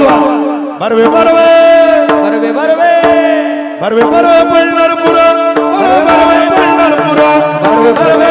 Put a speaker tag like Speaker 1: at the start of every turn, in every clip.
Speaker 1: बरवे बरवे
Speaker 2: बरवे बरवे
Speaker 1: बरवे बरवे पंढरपूर बरवे बरवे पंढरपूर बरवे बरवे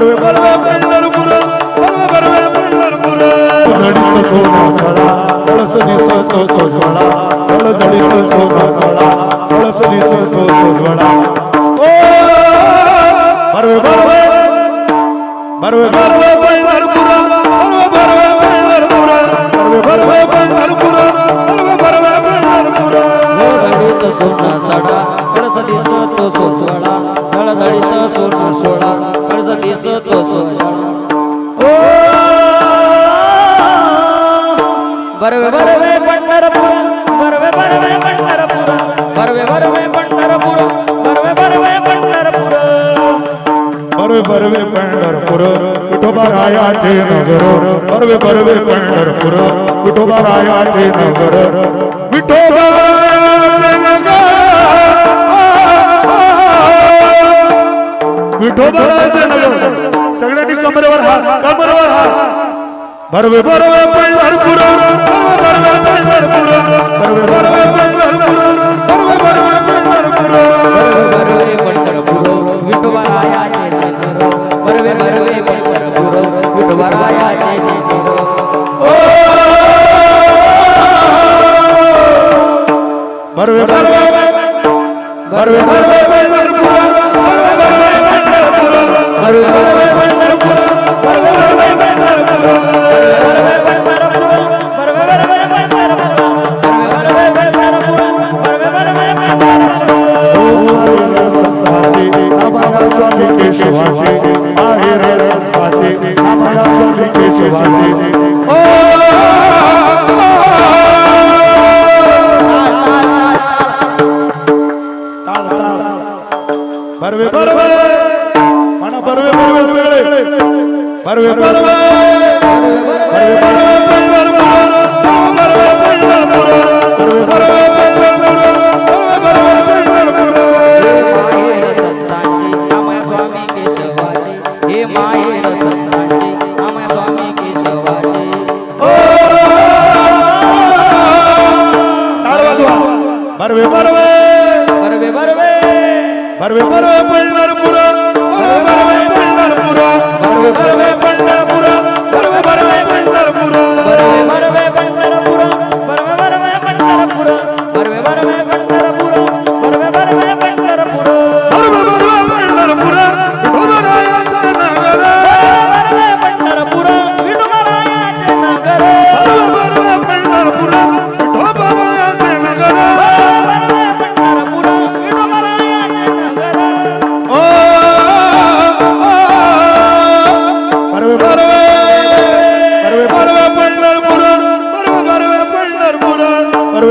Speaker 1: परवे परवे पंढरपूर
Speaker 2: परवे परवे पंढरपूर
Speaker 3: जडित सोना सळा कळस दिसतो सोजळा कळ जडित सोना सळा कळस दिसतो सोजळा
Speaker 1: ओ परवे परवे परवे परवे पंढरपूर परवे परवे पंढरपूर परवे परवे पंढरपूर परवे परवे पंढरपूर
Speaker 2: जडित सोना सळा दिसतो सोसवडा धडधडीत सोना सोडा कळस दिसतो सोडा ओ! बरवे बरवे पंढरपूर बरवे बरवे पंढरपूर बरवे बरवे पंढरपूर बरवे बरवे पंढरपूर.
Speaker 3: बरवे बरवे पंढरपूर विठोबा रायाचे नगर. बरवे बरवे पंढरपूर विठोबा रायाचे नगर.
Speaker 1: विठोबा! विठोबा सगळ्यांनी कमरेवर हात कमरेवर हात. भरवे भरवे पण भरपूर भरवे पण
Speaker 2: भरपूर भरवे भरवे पण भरपूर भरवे भरवे पण भरपूर.
Speaker 1: भरवे पण भरपूर विठोबा रायाचे जय भरवे भरवे पण भरपूर विठोबा रायाचे जय भरवे
Speaker 3: भरवे भरवे भरवे स्वामी केशवाचे माहेर संस्थाचे आबाया स्वामी केशवाचे
Speaker 1: बरवे बरवे म्हणा बरवे बरवे सगळे Barve Barve Barve Barve Barbe, barbe. Barbe, barbe.
Speaker 2: Barbe, barbe,
Speaker 1: barbe.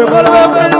Speaker 1: comemora meu